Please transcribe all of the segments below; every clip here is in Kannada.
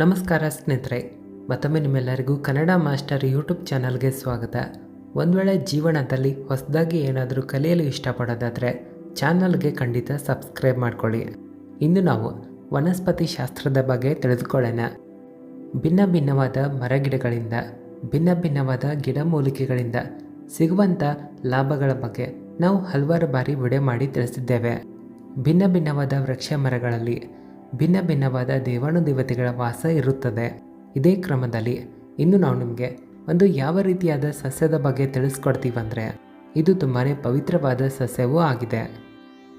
ನಮಸ್ಕಾರ ಸ್ನೇಹಿತರೆ, ಮತ್ತೊಮ್ಮೆ ನಿಮ್ಮೆಲ್ಲರಿಗೂ ಕನ್ನಡ ಮಾಸ್ಟರ್ ಯೂಟ್ಯೂಬ್ ಚಾನಲ್ಗೆ ಸ್ವಾಗತ. ಒಂದು ವೇಳೆ ಜೀವನದಲ್ಲಿ ಹೊಸದಾಗಿ ಏನಾದರೂ ಕಲಿಯಲು ಇಷ್ಟಪಡೋದಾದರೆ ಚಾನಲ್ಗೆ ಖಂಡಿತ ಸಬ್ಸ್ಕ್ರೈಬ್ ಮಾಡ್ಕೊಳ್ಳಿ. ಇಂದು ನಾವು ವನಸ್ಪತಿ ಶಾಸ್ತ್ರದ ಬಗ್ಗೆ ತಿಳಿದುಕೊಳ್ಳೋಣ. ಭಿನ್ನ ಭಿನ್ನವಾದ ಮರಗಿಡಗಳಿಂದ, ಭಿನ್ನ ಭಿನ್ನವಾದ ಗಿಡಮೂಲಿಕೆಗಳಿಂದ ಸಿಗುವಂಥ ಲಾಭಗಳ ಬಗ್ಗೆ ನಾವು ಹಲವಾರು ಬಾರಿ ವಿಡಿಯೋ ಮಾಡಿ ತಿಳಿಸಿದ್ದೇವೆ. ಭಿನ್ನ ಭಿನ್ನವಾದ ವೃಕ್ಷ ಮರಗಳಲ್ಲಿ ಭಿನ್ನ ಭಿನ್ನವಾದ ದೇವಾನು ದೇವತೆಗಳ ವಾಸ ಇರುತ್ತದೆ. ಇದೇ ಕ್ರಮದಲ್ಲಿ ಇನ್ನು ನಾವು ನಿಮಗೆ ಒಂದು ಯಾವ ರೀತಿಯಾದ ಸಸ್ಯದ ಬಗ್ಗೆ ತಿಳಿಸ್ಕೊಡ್ತೀವಂದರೆ ಇದು ತುಂಬಾ ಪವಿತ್ರವಾದ ಸಸ್ಯವೂ ಆಗಿದೆ.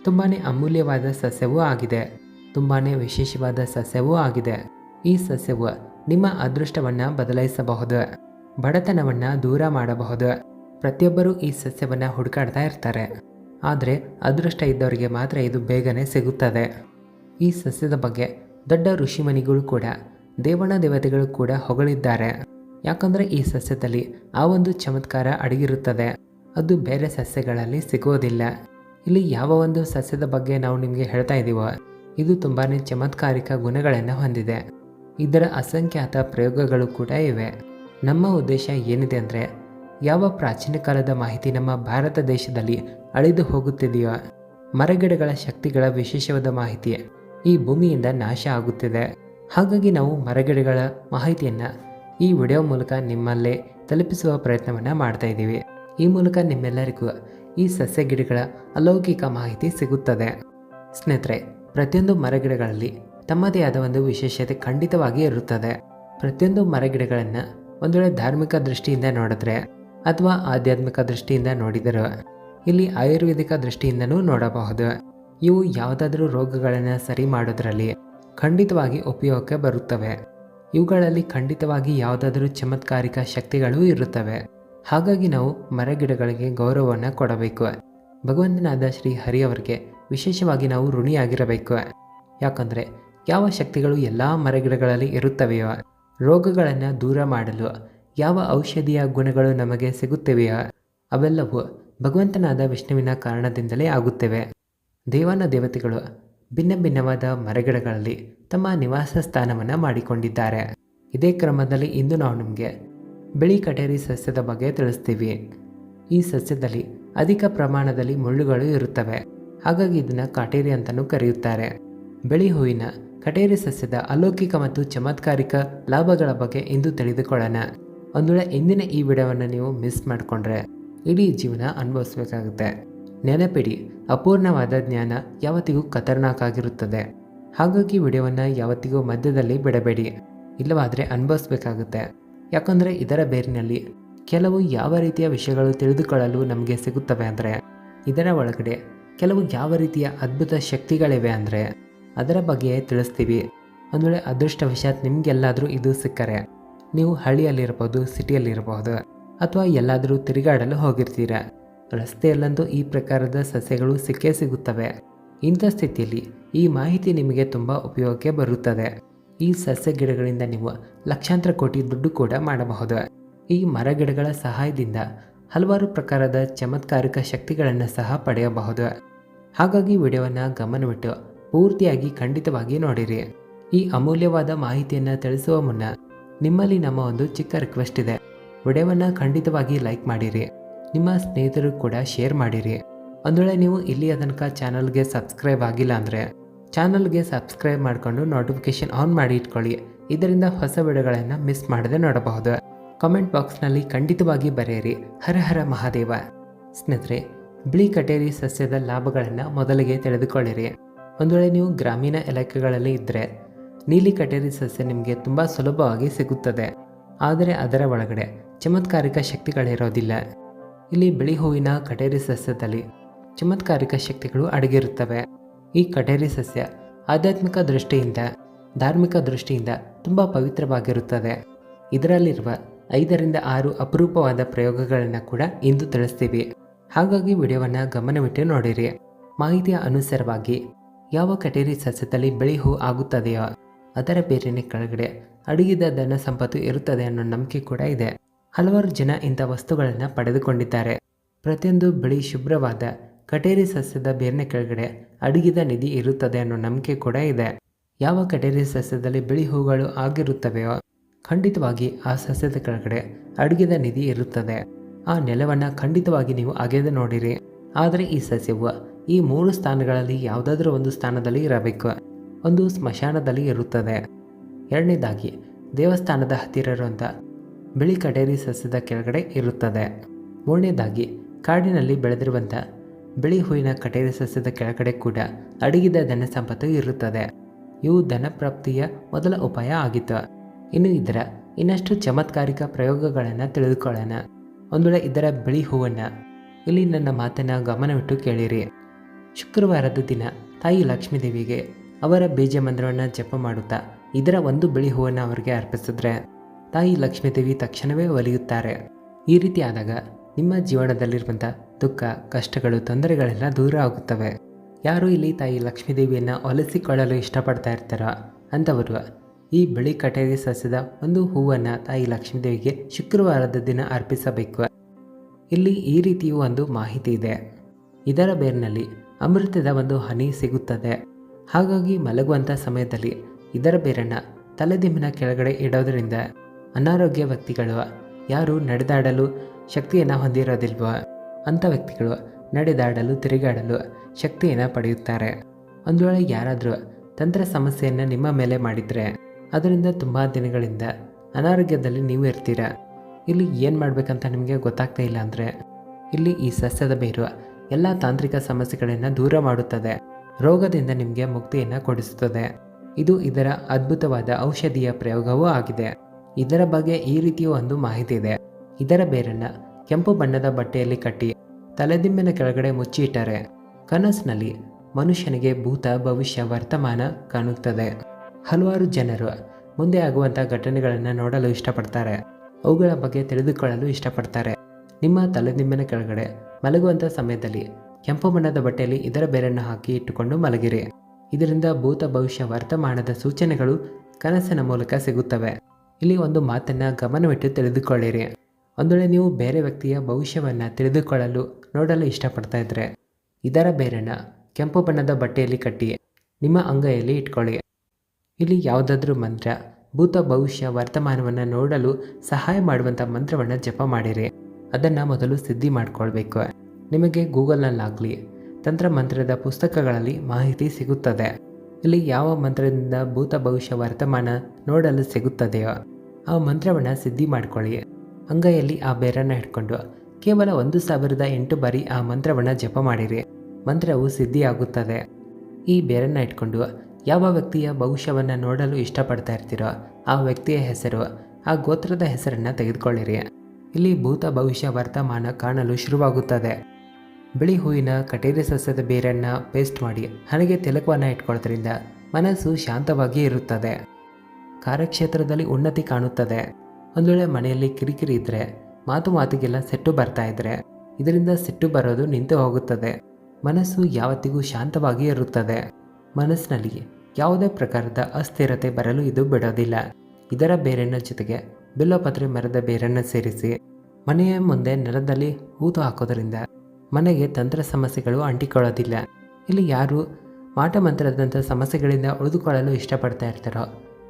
ತುಂಬಾ ಅಮೂಲ್ಯವಾದ ಸಸ್ಯವೂ ಆಗಿದೆ. ತುಂಬಾ ವಿಶೇಷವಾದ ಸಸ್ಯವೂ ಆಗಿದೆ. ಈ ಸಸ್ಯವು ನಿಮ್ಮ ಅದೃಷ್ಟವನ್ನು ಬದಲಾಯಿಸಬಹುದು. ಬಡತನವನ್ನು ದೂರ ಮಾಡಬಹುದು. ಪ್ರತಿಯೊಬ್ಬರೂ ಈ ಸಸ್ಯವನ್ನು ಹುಡುಕಾಡ್ತಾ ಇರ್ತಾರೆ. ಆದರೆ ಅದೃಷ್ಟ ಇದ್ದವರಿಗೆ ಮಾತ್ರ ಇದು ಬೇಗನೆ ಸಿಗುತ್ತದೆ. ಈ ಸಸ್ಯದ ಬಗ್ಗೆ ದೊಡ್ಡ ಋಷಿಮನಿಗಳು ಕೂಡ ದೇವಣ ದೇವತೆಗಳು ಕೂಡ ಹೊಗಳಿದ್ದಾರೆ. ಯಾಕಂದರೆ ಈ ಸಸ್ಯದಲ್ಲಿ ಆ ಒಂದು ಚಮತ್ಕಾರ ಅಡಗಿರುತ್ತದೆ. ಅದು ಬೇರೆ ಸಸ್ಯಗಳಲ್ಲಿ ಸಿಗೋದಿಲ್ಲ. ಇಲ್ಲಿ ಯಾವ ಒಂದು ಸಸ್ಯದ ಬಗ್ಗೆ ನಾವು ನಿಮಗೆ ಹೇಳ್ತಾ ಇದ್ದೀವೋ ಇದು ತುಂಬಾ ಚಮತ್ಕಾರಿಕ ಗುಣಗಳನ್ನು ಹೊಂದಿದೆ. ಇದರ ಅಸಂಖ್ಯಾತ ಪ್ರಯೋಗಗಳು ಕೂಡ ಇವೆ. ನಮ್ಮ ಉದ್ದೇಶ ಏನಿದೆ ಅಂದರೆ, ಯಾವ ಪ್ರಾಚೀನ ಕಾಲದ ಮಾಹಿತಿ ನಮ್ಮ ಭಾರತ ದೇಶದಲ್ಲಿ ಅಳಿದು ಹೋಗುತ್ತಿದೆಯೋ, ಮರಗಿಡಗಳ ಶಕ್ತಿಗಳ ವಿಶೇಷವಾದ ಮಾಹಿತಿ ಈ ಭೂಮಿಯಿಂದ ನಾಶ ಆಗುತ್ತಿದೆ. ಹಾಗಾಗಿ ನಾವು ಮರಗಿಡಗಳ ಮಾಹಿತಿಯನ್ನು ಈ ವಿಡಿಯೋ ಮೂಲಕ ನಿಮ್ಮಲ್ಲೇ ತಲುಪಿಸುವ ಪ್ರಯತ್ನವನ್ನು ಮಾಡ್ತಾ ಇದ್ದೀವಿ. ಈ ಮೂಲಕ ನಿಮ್ಮೆಲ್ಲರಿಗೂ ಈ ಸಸ್ಯ ಗಿಡಗಳ ಅಲೌಕಿಕ ಮಾಹಿತಿ ಸಿಗುತ್ತದೆ. ಸ್ನೇಹಿತರೆ, ಪ್ರತಿಯೊಂದು ಮರಗಿಡಗಳಲ್ಲಿ ತಮ್ಮದೇ ಆದ ಒಂದು ವಿಶೇಷತೆ ಖಂಡಿತವಾಗಿ ಇರುತ್ತದೆ. ಪ್ರತಿಯೊಂದು ಮರಗಿಡಗಳನ್ನು ಒಂದು ವೇಳೆ ಧಾರ್ಮಿಕ ದೃಷ್ಟಿಯಿಂದ ನೋಡಿದ್ರೆ ಅಥವಾ ಆಧ್ಯಾತ್ಮಿಕ ದೃಷ್ಟಿಯಿಂದ ನೋಡಿದರೆ, ಇಲ್ಲಿ ಆಯುರ್ವೇದಿಕ ದೃಷ್ಟಿಯಿಂದನೂ ನೋಡಬಹುದು. ಇವು ಯಾವುದಾದ್ರೂ ರೋಗಗಳನ್ನು ಸರಿ ಮಾಡೋದ್ರಲ್ಲಿ ಖಂಡಿತವಾಗಿ ಉಪಯೋಗಕ್ಕೆ ಬರುತ್ತವೆ. ಇವುಗಳಲ್ಲಿ ಖಂಡಿತವಾಗಿ ಯಾವುದಾದ್ರೂ ಚಮತ್ಕಾರಿಕ ಶಕ್ತಿಗಳು ಇರುತ್ತವೆ. ಹಾಗಾಗಿ ನಾವು ಮರಗಿಡಗಳಿಗೆ ಗೌರವವನ್ನು ಕೊಡಬೇಕು. ಭಗವಂತನಾದ ಶ್ರೀ ಹರಿಯವರಿಗೆ ವಿಶೇಷವಾಗಿ ನಾವು ಋಣಿಯಾಗಿರಬೇಕು. ಯಾಕಂದರೆ ಯಾವ ಶಕ್ತಿಗಳು ಎಲ್ಲ ಮರಗಿಡಗಳಲ್ಲಿ ಇರುತ್ತವೆಯೋ, ರೋಗಗಳನ್ನು ದೂರ ಮಾಡಲು ಯಾವ ಔಷಧಿಯ ಗುಣಗಳು ನಮಗೆ ಸಿಗುತ್ತವೆಯೋ, ಅವೆಲ್ಲವೂ ಭಗವಂತನಾದ ವಿಷ್ಣುವಿನ ಕಾರಣದಿಂದಲೇ ಆಗುತ್ತವೆ. ದೇವಾನ ದೇವತೆಗಳು ಭಿನ್ನ ಭಿನ್ನವಾದ ಮರಗಿಡಗಳಲ್ಲಿ ತಮ್ಮ ನಿವಾಸ ಸ್ಥಾನವನ್ನು ಮಾಡಿಕೊಂಡಿದ್ದಾರೆ. ಇದೇ ಕ್ರಮದಲ್ಲಿ ಇಂದು ನಾವು ನಿಮಗೆ ಬಿಳಿ ಕಟೇರಿ ಸಸ್ಯದ ಬಗ್ಗೆ ತಿಳಿಸ್ತೀವಿ. ಈ ಸಸ್ಯದಲ್ಲಿ ಅಧಿಕ ಪ್ರಮಾಣದಲ್ಲಿ ಮುಳ್ಳುಗಳು ಇರುತ್ತವೆ. ಹಾಗಾಗಿ ಇದನ್ನು ಕಟೇರಿ ಅಂತಲೂ ಕರೆಯುತ್ತಾರೆ. ಬಿಳಿ ಹೂವಿನ ಕಟೇರಿ ಸಸ್ಯದ ಅಲೌಕಿಕ ಮತ್ತು ಚಮತ್ಕಾರಿಕ ಲಾಭಗಳ ಬಗ್ಗೆ ಇಂದು ತಿಳಿದುಕೊಳ್ಳೋಣ. ಒಂದು ವೇಳೆ ಇಂದಿನ ಈ ವಿಡಿಯೋವನ್ನು ನೀವು ಮಿಸ್ ಮಾಡಿಕೊಂಡ್ರೆ ಇಡೀ ಜೀವನ ಅನುಭವಿಸಬೇಕಾಗುತ್ತೆ. ನೆನಪಿಡಿ, ಅಪೂರ್ಣವಾದ ಜ್ಞಾನ ಯಾವತ್ತಿಗೂ ಖತರ್ನಾಕ್ ಆಗಿರುತ್ತದೆ ಹಾಗಾಗಿ ವಿಡಿಯೋವನ್ನು ಯಾವತ್ತಿಗೂ ಮಧ್ಯದಲ್ಲಿ ಬಿಡಬೇಡಿ. ಇಲ್ಲವಾದರೆ ಅನುಭವಿಸ್ಬೇಕಾಗುತ್ತೆ. ಯಾಕಂದರೆ ಇದರ ಬೇರಿನಲ್ಲಿ ಕೆಲವು ಯಾವ ರೀತಿಯ ವಿಷಯಗಳು ತಿಳಿದುಕೊಳ್ಳಲು ನಮಗೆ ಸಿಗುತ್ತವೆ ಅಂದರೆ, ಇದರ ಒಳಗಡೆ ಕೆಲವು ಯಾವ ರೀತಿಯ ಅದ್ಭುತ ಶಕ್ತಿಗಳಿವೆ ಅಂದರೆ, ಅದರ ಬಗ್ಗೆ ತಿಳಿಸ್ತೀವಿ. ಒಂದು ವೇಳೆ ಅದೃಷ್ಟವಶಾತ್ ನಿಮಗೆಲ್ಲಾದರೂ ಇದು ಸಿಕ್ಕರೆ, ನೀವು ಹಳ್ಳಿಯಲ್ಲಿರ್ಬೋದು ಸಿಟಿಯಲ್ಲಿರಬಹುದು ಅಥವಾ ಎಲ್ಲಾದರೂ ತಿರುಗಾಡಲು ಹೋಗಿರ್ತೀರ. ರಸ್ತೆಯಲ್ಲಂತೂ ಈ ಪ್ರಕಾರದ ಸಸ್ಯಗಳು ಸಿಕ್ಕೇ ಸಿಗುತ್ತವೆ. ಇಂಥ ಸ್ಥಿತಿಯಲ್ಲಿ ಈ ಮಾಹಿತಿ ನಿಮಗೆ ತುಂಬ ಉಪಯೋಗಕ್ಕೆ ಬರುತ್ತದೆ. ಈ ಸಸ್ಯ ಗಿಡಗಳಿಂದ ನೀವು ಲಕ್ಷಾಂತರ ಕೋಟಿ ದುಡ್ಡು ಕೂಡ ಮಾಡಬಹುದು. ಈ ಮರಗಿಡಗಳ ಸಹಾಯದಿಂದ ಹಲವಾರು ಪ್ರಕಾರದ ಚಮತ್ಕಾರಿಕ ಶಕ್ತಿಗಳನ್ನು ಸಹ ಪಡೆಯಬಹುದು. ಹಾಗಾಗಿ ವಿಡಿಯೋವನ್ನು ಗಮನವಿಟ್ಟು ಪೂರ್ತಿಯಾಗಿ ಖಂಡಿತವಾಗಿ ನೋಡಿರಿ. ಈ ಅಮೂಲ್ಯವಾದ ಮಾಹಿತಿಯನ್ನು ತಿಳಿಸುವ ಮುನ್ನ ನಿಮ್ಮಲ್ಲಿ ನಮ್ಮ ಒಂದು ಚಿಕ್ಕ ರಿಕ್ವೆಸ್ಟ್ ಇದೆ. ವಿಡಿಯೋವನ್ನು ಖಂಡಿತವಾಗಿ ಲೈಕ್ ಮಾಡಿರಿ. ನಿಮ್ಮ ಸ್ನೇಹಿತರು ಕೂಡ ಶೇರ್ ಮಾಡಿರಿ. ಒಂದು ವೇಳೆ ನೀವು ಇಲ್ಲಿಯ ತನಕ ಚಾನಲ್ಗೆ ಸಬ್ಸ್ಕ್ರೈಬ್ ಆಗಿಲ್ಲ ಅಂದರೆ ಚಾನಲ್ಗೆ ಸಬ್ಸ್ಕ್ರೈಬ್ ಮಾಡಿಕೊಂಡು ನೋಟಿಫಿಕೇಶನ್ ಆನ್ ಮಾಡಿ ಇಟ್ಕೊಳ್ಳಿ. ಇದರಿಂದ ಹೊಸ ವಿಡಿಯೋಗಳನ್ನು ಮಿಸ್ ಮಾಡದೆ ನೋಡಬಹುದು. ಕಾಮೆಂಟ್ ಬಾಕ್ಸ್ನಲ್ಲಿ ಖಂಡಿತವಾಗಿ ಬರೆಯಿರಿ. ಹರ ಹರ ಮಹಾದೇವ. ಸ್ನೇಹಿತರೆ, ಬಿಳಿ ಕಟೇರಿ ಸಸ್ಯದ ಲಾಭಗಳನ್ನು ಮೊದಲಿಗೆ ತಿಳಿದುಕೊಳ್ಳಿರಿ. ಒಂದು ವೇಳೆ ನೀವು ಗ್ರಾಮೀಣ ಇಲಾಖೆಗಳಲ್ಲಿ ಇದ್ದರೆ ನೀಲಿ ಕಟೇರಿ ಸಸ್ಯ ನಿಮಗೆ ತುಂಬ ಸುಲಭವಾಗಿ ಸಿಗುತ್ತದೆ. ಆದರೆ ಅದರ ಒಳಗಡೆ ಚಮತ್ಕಾರಿಕ ಶಕ್ತಿಗಳಿರೋದಿಲ್ಲ. ಇಲ್ಲಿ ಬಿಳಿ ಹೂವಿನ ಕಟೇರಿ ಸಸ್ಯದಲ್ಲಿ ಚಮತ್ಕಾರಿಕ ಶಕ್ತಿಗಳು ಅಡಗಿರುತ್ತವೆ. ಈ ಕಟೇರಿ ಸಸ್ಯ ಆಧ್ಯಾತ್ಮಿಕ ದೃಷ್ಟಿಯಿಂದ, ಧಾರ್ಮಿಕ ದೃಷ್ಟಿಯಿಂದ ತುಂಬ ಪವಿತ್ರವಾಗಿರುತ್ತದೆ. ಇದರಲ್ಲಿರುವ ಐದರಿಂದ ಆರು ಅಪರೂಪವಾದ ಪ್ರಯೋಗಗಳನ್ನು ಕೂಡ ಇಂದು ತಿಳಿಸ್ತೀವಿ. ಹಾಗಾಗಿ ವಿಡಿಯೋವನ್ನು ಗಮನವಿಟ್ಟು ನೋಡಿರಿ. ಮಾಹಿತಿಯ ಅನುಸಾರವಾಗಿ ಯಾವ ಕಟೇರಿ ಸಸ್ಯದಲ್ಲಿ ಬಿಳಿ ಹೂ ಆಗುತ್ತದೆಯೋ ಅದರ ಬೇರಿನ ಕೆಳಗಡೆ ಅಡಗಿದ ಧನ ಸಂಪತ್ತು ಇರುತ್ತದೆ ಅನ್ನೋ ನಂಬಿಕೆ ಕೂಡ ಇದೆ. ಹಲವಾರು ಜನ ಇಂಥ ವಸ್ತುಗಳನ್ನು ಪಡೆದುಕೊಂಡಿದ್ದಾರೆ. ಪ್ರತಿಯೊಂದು ಬಿಳಿ ಶುಭ್ರವಾದ ಕಟೇರಿ ಸಸ್ಯದ ಬೇರಿನ ಕೆಳಗಡೆ ಅಡಗಿದ ನಿಧಿ ಇರುತ್ತದೆ ಅನ್ನೋ ನಂಬಿಕೆ ಕೂಡ ಇದೆ. ಯಾವ ಕಟೇರಿ ಸಸ್ಯದಲ್ಲಿ ಬಿಳಿ ಹೂಗಳು ಆಗಿರುತ್ತವೆಯೋ ಖಂಡಿತವಾಗಿ ಆ ಸಸ್ಯದ ಕೆಳಗಡೆ ಅಡುಗೆದ ನಿಧಿ ಇರುತ್ತದೆ. ಆ ನೆಲವನ್ನು ಖಂಡಿತವಾಗಿ ನೀವು ಅಗೆದು ನೋಡಿರಿ. ಆದರೆ ಈ ಸಸ್ಯವು ಈ ಮೂರು ಸ್ಥಾನಗಳಲ್ಲಿ ಯಾವುದಾದ್ರೂ ಒಂದು ಸ್ಥಾನದಲ್ಲಿ ಇರಬೇಕು. ಒಂದು ಸ್ಮಶಾನದಲ್ಲಿ ಇರುತ್ತದೆ. ಎರಡನೇದಾಗಿ ದೇವಸ್ಥಾನದ ಹತ್ತಿರ ಇರುವಂಥ ಬಿಳಿ ಕಟೇರಿ ಸಸ್ಯದ ಕೆಳಗಡೆ ಇರುತ್ತದೆ. ಮೂರನೇದಾಗಿ, ಕಾಡಿನಲ್ಲಿ ಬೆಳೆದಿರುವಂಥ ಬಿಳಿ ಹೂವಿನ ಕಟೇರಿ ಸಸ್ಯದ ಕೆಳಗಡೆ ಕೂಡ ಅಡಗಿದ ಧನ ಸಂಪತ್ತು ಇರುತ್ತದೆ. ಇವು ಧನ ಪ್ರಾಪ್ತಿಯ ಮೊದಲ ಉಪಾಯ ಆಗಿತ್ತು. ಇನ್ನು ಇದರ ಇನ್ನಷ್ಟು ಚಮತ್ಕಾರಿಕ ಪ್ರಯೋಗಗಳನ್ನು ತಿಳಿದುಕೊಳ್ಳೋಣ. ಒಂದು ವೇಳೆ ಇದರ ಬಿಳಿ ಹೂವನ್ನು ಇಲ್ಲಿ ನನ್ನ ಮಾತನ್ನು ಗಮನವಿಟ್ಟು ಕೇಳಿರಿ. ಶುಕ್ರವಾರದ ದಿನ ತಾಯಿ ಲಕ್ಷ್ಮೀದೇವಿಗೆ ಅವರ ಬೀಜ ಮಂತ್ರವನ್ನು ಜಪ ಮಾಡುತ್ತಾ ಇದರ ಒಂದು ಬಿಳಿ ಹೂವನ್ನು ಅವರಿಗೆ ಅರ್ಪಿಸಿದ್ರೆ ತಾಯಿ ಲಕ್ಷ್ಮೀದೇವಿ ತಕ್ಷಣವೇ ಒಲಿಯುತ್ತಾರೆ. ಈ ರೀತಿ ಆದಾಗ ನಿಮ್ಮ ಜೀವನದಲ್ಲಿರುವಂಥ ದುಃಖ, ಕಷ್ಟಗಳು, ತೊಂದರೆಗಳೆಲ್ಲ ದೂರ ಆಗುತ್ತವೆ. ಯಾರು ಇಲ್ಲಿ ತಾಯಿ ಲಕ್ಷ್ಮೀದೇವಿಯನ್ನು ಒಲಿಸಿಕೊಳ್ಳಲು ಇಷ್ಟಪಡ್ತಾ ಇರ್ತಾರೋ ಅಂಥವರು ಈ ಬಿಳಿ ಕಟೇರಿ ಸಸ್ಯದ ಒಂದು ಹೂವನ್ನು ತಾಯಿ ಲಕ್ಷ್ಮೀದೇವಿಗೆ ಶುಕ್ರವಾರದ ದಿನ ಅರ್ಪಿಸಬೇಕು. ಇಲ್ಲಿ ಈ ರೀತಿಯೂ ಒಂದು ಮಾಹಿತಿ ಇದೆ. ಇದರ ಬೇರಿನಲ್ಲಿ ಅಮೃತದ ಒಂದು ಹನಿ ಸಿಗುತ್ತದೆ. ಹಾಗಾಗಿ ಮಲಗುವಂಥ ಸಮಯದಲ್ಲಿ ಇದರ ಬೇರನ್ನು ತಲೆದಿಂಬಿನ ಕೆಳಗಡೆ ಇಡೋದರಿಂದ ಅನಾರೋಗ್ಯ ವ್ಯಕ್ತಿಗಳು ಯಾರು ನಡೆದಾಡಲು ಶಕ್ತಿಯನ್ನು ಹೊಂದಿರೋದಿಲ್ವೋ ಅಂಥ ವ್ಯಕ್ತಿಗಳು ನಡೆದಾಡಲು, ತಿರುಗಾಡಲು ಶಕ್ತಿಯನ್ನು ಪಡೆಯುತ್ತಾರೆ. ಒಂದು ವೇಳೆ ಯಾರಾದರೂ ತಂತ್ರ ಸಮಸ್ಯೆಯನ್ನು ನಿಮ್ಮ ಮೇಲೆ ಮಾಡಿದರೆ ಅದರಿಂದ ತುಂಬ ದಿನಗಳಿಂದ ಅನಾರೋಗ್ಯದಲ್ಲಿ ನೀವು ಇರ್ತೀರ. ಇಲ್ಲಿ ಏನು ಮಾಡಬೇಕಂತ ನಿಮಗೆ ಗೊತ್ತಾಗ್ತಾ ಇಲ್ಲ ಅಂದರೆ, ಇಲ್ಲಿ ಈ ಸಸ್ಯದ ಬೇರು ಎಲ್ಲ ತಾಂತ್ರಿಕ ಸಮಸ್ಯೆಗಳನ್ನು ದೂರ ಮಾಡುತ್ತದೆ. ರೋಗದಿಂದ ನಿಮಗೆ ಮುಕ್ತಿಯನ್ನು ಕೊಡಿಸುತ್ತದೆ. ಇದು ಇದರ ಅದ್ಭುತವಾದ ಔಷಧಿಯ ಪ್ರಯೋಗವೂ ಆಗಿದೆ. ಇದರ ಬಗ್ಗೆ ಈ ರೀತಿಯ ಒಂದು ಮಾಹಿತಿ ಇದೆ. ಇದರ ಬೇರನ್ನು ಕೆಂಪು ಬಣ್ಣದ ಬಟ್ಟೆಯಲ್ಲಿ ಕಟ್ಟಿ ತಲೆದಿಂಬಿನ ಕೆಳಗಡೆ ಮುಚ್ಚಿ ಇಟ್ಟರೆ ಕನಸಿನಲ್ಲಿ ಮನುಷ್ಯನಿಗೆ ಭೂತ ಭವಿಷ್ಯ ವರ್ತಮಾನ ಕಾಣುತ್ತದೆ. ಹಲವಾರು ಜನರು ಮುಂದೆ ಆಗುವಂಥ ಘಟನೆಗಳನ್ನು ನೋಡಲು ಇಷ್ಟಪಡ್ತಾರೆ. ಅವುಗಳ ಬಗ್ಗೆ ತಿಳಿದುಕೊಳ್ಳಲು ಇಷ್ಟಪಡ್ತಾರೆ. ನಿಮ್ಮ ತಲೆದಿಂಬಿನ ಕೆಳಗಡೆ ಮಲಗುವಂಥ ಸಮಯದಲ್ಲಿ ಕೆಂಪು ಬಣ್ಣದ ಬಟ್ಟೆಯಲ್ಲಿ ಇದರ ಬೇರನ್ನು ಹಾಕಿ ಇಟ್ಟುಕೊಂಡು ಮಲಗಿರಿ. ಇದರಿಂದ ಭೂತ ಭವಿಷ್ಯ ವರ್ತಮಾನದ ಸೂಚನೆಗಳು ಕನಸಿನ ಮೂಲಕ ಸಿಗುತ್ತವೆ. ಇಲ್ಲಿ ಒಂದು ಮಾತನ್ನು ಗಮನವಿಟ್ಟು ತಿಳಿದುಕೊಳ್ಳಿರಿ. ಒಂದು ವೇಳೆ ನೀವು ಬೇರೆ ವ್ಯಕ್ತಿಯ ಭವಿಷ್ಯವನ್ನು ತಿಳಿದುಕೊಳ್ಳಲು ನೋಡಲು ಇಷ್ಟಪಡ್ತಾ ಇದ್ದರೆ ಇದರ ಬೇರೆನ ಕೆಂಪು ಬಣ್ಣದ ಬಟ್ಟೆಯಲ್ಲಿ ಕಟ್ಟಿ ನಿಮ್ಮ ಅಂಗೈಯಲ್ಲಿ ಇಟ್ಕೊಳ್ಳಿ. ಇಲ್ಲಿ ಯಾವುದಾದ್ರೂ ಮಂತ್ರ, ಭೂತ ಭವಿಷ್ಯ ವರ್ತಮಾನವನ್ನು ನೋಡಲು ಸಹಾಯ ಮಾಡುವಂಥ ಮಂತ್ರವನ್ನು ಜಪ ಮಾಡಿರಿ. ಅದನ್ನು ಮೊದಲು ಸಿದ್ಧಿ ಮಾಡಿಕೊಳ್ಬೇಕು. ನಿಮಗೆ ಗೂಗಲ್ನಲ್ಲಾಗಲಿ ತಂತ್ರ ಮಂತ್ರದ ಪುಸ್ತಕಗಳಲ್ಲಿ ಮಾಹಿತಿ ಸಿಗುತ್ತದೆ. ಇಲ್ಲಿ ಯಾವ ಮಂತ್ರದಿಂದ ಭೂತ ಭವಿಷ್ಯ ವರ್ತಮಾನ ನೋಡಲು ಸಿಗುತ್ತದೆಯೋ ಆ ಮಂತ್ರವನ್ನು ಸಿದ್ಧಿ ಮಾಡಿಕೊಳ್ಳಿ. ಅಂಗೈಯಲ್ಲಿ ಆ ಬೇರನ್ನು ಹಿಡ್ಕೊಂಡು ಕೇವಲ ಒಂದು ಸಾವಿರದ ಎಂಟು ಬಾರಿ ಆ ಮಂತ್ರವನ್ನು ಜಪ ಮಾಡಿರಿ. ಮಂತ್ರವು ಸಿದ್ಧಿಯಾಗುತ್ತದೆ. ಈ ಬೇರನ್ನು ಇಟ್ಕೊಂಡು ಯಾವ ವ್ಯಕ್ತಿಯ ಭವಿಷ್ಯವನ್ನು ನೋಡಲು ಇಷ್ಟಪಡ್ತಾ ಇರ್ತೀರೋ ಆ ವ್ಯಕ್ತಿಯ ಹೆಸರು, ಆ ಗೋತ್ರದ ಹೆಸರನ್ನು ತೆಗೆದುಕೊಳ್ಳಿರಿ. ಇಲ್ಲಿ ಭೂತ ಭವಿಷ್ಯ ವರ್ತಮಾನ ಕಾಣಲು ಶುರುವಾಗುತ್ತದೆ. ಬಿಳಿ ಹೂವಿನ ಕಟೇರಿ ಸಸ್ಯದ ಬೇರನ್ನು ಪೇಸ್ಟ್ ಮಾಡಿ ಹಣೆಗೆ ತಿಲಕವನ್ನು ಇಟ್ಕೊಳ್ಳೋದ್ರಿಂದ ಮನಸ್ಸು ಶಾಂತವಾಗಿ ಇರುತ್ತದೆ. ಕಾರ್ಯಕ್ಷೇತ್ರದಲ್ಲಿ ಉನ್ನತಿ ಕಾಣುತ್ತದೆ. ಒಂದು ವೇಳೆ ಮನೆಯಲ್ಲಿ ಕಿರಿಕಿರಿ ಇದ್ದರೆ ಮಾತು ಮಾತಿಗೆಲ್ಲ ಸೆಟ್ಟು ಬರ್ತಾ ಇದ್ದರೆ ಇದರಿಂದ ಸಿಟ್ಟು ಬರೋದು ನಿಂತು ಹೋಗುತ್ತದೆ. ಮನಸ್ಸು ಯಾವತ್ತಿಗೂ ಶಾಂತವಾಗಿ ಇರುತ್ತದೆ. ಮನಸ್ಸಿನಲ್ಲಿ ಯಾವುದೇ ಪ್ರಕಾರದ ಅಸ್ಥಿರತೆ ಬರಲು ಇದು ಬಿಡೋದಿಲ್ಲ. ಇದರ ಬೇರೆಯನ್ನ ಜೊತೆಗೆ ಬಿಲ್ಲಪತ್ರೆ ಮರದ ಬೇರನ್ನು ಸೇರಿಸಿ, ಮನೆಯ ಮುಂದೆ ನೆಲದಲ್ಲಿ ಹೂತು ಹಾಕೋದರಿಂದ ಮನೆಗೆ ತಂತ್ರ ಸಮಸ್ಯೆಗಳು ಅಂಟಿಕೊಳ್ಳೋದಿಲ್ಲ. ಇಲ್ಲಿ ಯಾರು ಮಾಟ ಮಂತ್ರದಂಥ ಸಮಸ್ಯೆಗಳಿಂದ ಉಳಿದುಕೊಳ್ಳಲು ಇಷ್ಟಪಡ್ತಾ ಇರ್ತಾರೋ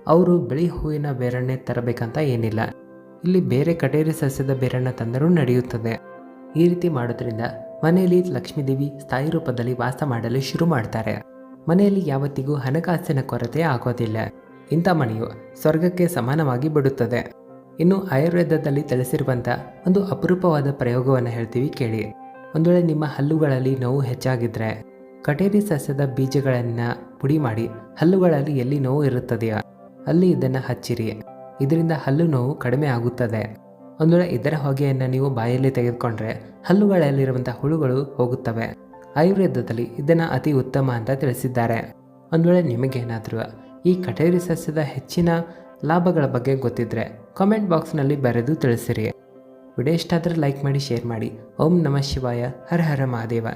ಅವರು ಬಿಳಿ ಹೂವಿನ ಬೇರನ್ನೇ ತರಬೇಕಂತ ಏನಿಲ್ಲ. ಇಲ್ಲಿ ಬೇರೆ ಕಟೇರಿ ಸಸ್ಯದ ಬೇರನ್ನು ತಂದರೂ ನಡೆಯುತ್ತದೆ. ಈ ರೀತಿ ಮಾಡೋದ್ರಿಂದ ಮನೆಯಲ್ಲಿ ಲಕ್ಷ್ಮೀದೇವಿ ಸ್ಥಾಯಿ ರೂಪದಲ್ಲಿ ವಾಸ ಮಾಡಲು ಶುರು ಮಾಡ್ತಾರೆ. ಮನೆಯಲ್ಲಿ ಯಾವತ್ತಿಗೂ ಹಣಕಾಸಿನ ಕೊರತೆ ಆಗೋದಿಲ್ಲ. ಇಂಥ ಮನೆಯು ಸ್ವರ್ಗಕ್ಕೆ ಸಮಾನವಾಗಿ ಬಿಡುತ್ತದೆ. ಇನ್ನು ಆಯುರ್ವೇದದಲ್ಲಿ ತಿಳಿಸಿರುವಂಥ ಒಂದು ಅಪರೂಪವಾದ ಪ್ರಯೋಗವನ್ನು ಹೇಳ್ತೀವಿ ಕೇಳಿ. ಒಂದು ವೇಳೆ ನಿಮ್ಮ ಹಲ್ಲುಗಳಲ್ಲಿ ನೋವು ಹೆಚ್ಚಾಗಿದ್ದರೆ ಕಟೇರಿ ಸಸ್ಯದ ಬೀಜಗಳನ್ನು ಪುಡಿ ಮಾಡಿ ಹಲ್ಲುಗಳಲ್ಲಿ ಎಲ್ಲಿ ನೋವು ಇರುತ್ತದೆಯೋ ಅಲ್ಲಿ ಇದನ್ನು ಹಚ್ಚಿರಿ. ಇದರಿಂದ ಹಲ್ಲು ನೋವು ಕಡಿಮೆ ಆಗುತ್ತದೆ. ವೇಳೆ ಇದರ ಹೊಗೆಯನ್ನು ನೀವು ಬಾಯಲ್ಲಿ ತೆಗೆದುಕೊಂಡ್ರೆ ಹಲ್ಲುಗಳಲ್ಲಿರುವಂಥ ಹುಳುಗಳು ಹೋಗುತ್ತವೆ. ಆಯುರ್ವೇದದಲ್ಲಿ ಇದನ್ನು ಅತಿ ಉತ್ತಮ ಅಂತ ತಿಳಿಸಿದ್ದಾರೆ. ಒಂದು ವೇಳೆ ನಿಮಗೇನಾದರೂ ಈ ಕಟೇರಿ ಸಸ್ಯದ ಹೆಚ್ಚಿನ ಲಾಭಗಳ ಬಗ್ಗೆ ಗೊತ್ತಿದ್ದರೆ ಕಾಮೆಂಟ್ ಬಾಕ್ಸ್ನಲ್ಲಿ ಬರೆದು ತಿಳಿಸಿರಿ. ವಿಡಿಯೋ ಇಷ್ಟ ಲೈಕ್ ಮಾಡಿ ಶೇರ್ ಮಾಡಿ. ಓಂ ನಮಃ ಶಿವಾಯ. ಹರ ಹರ ಮಹಾದೇವ.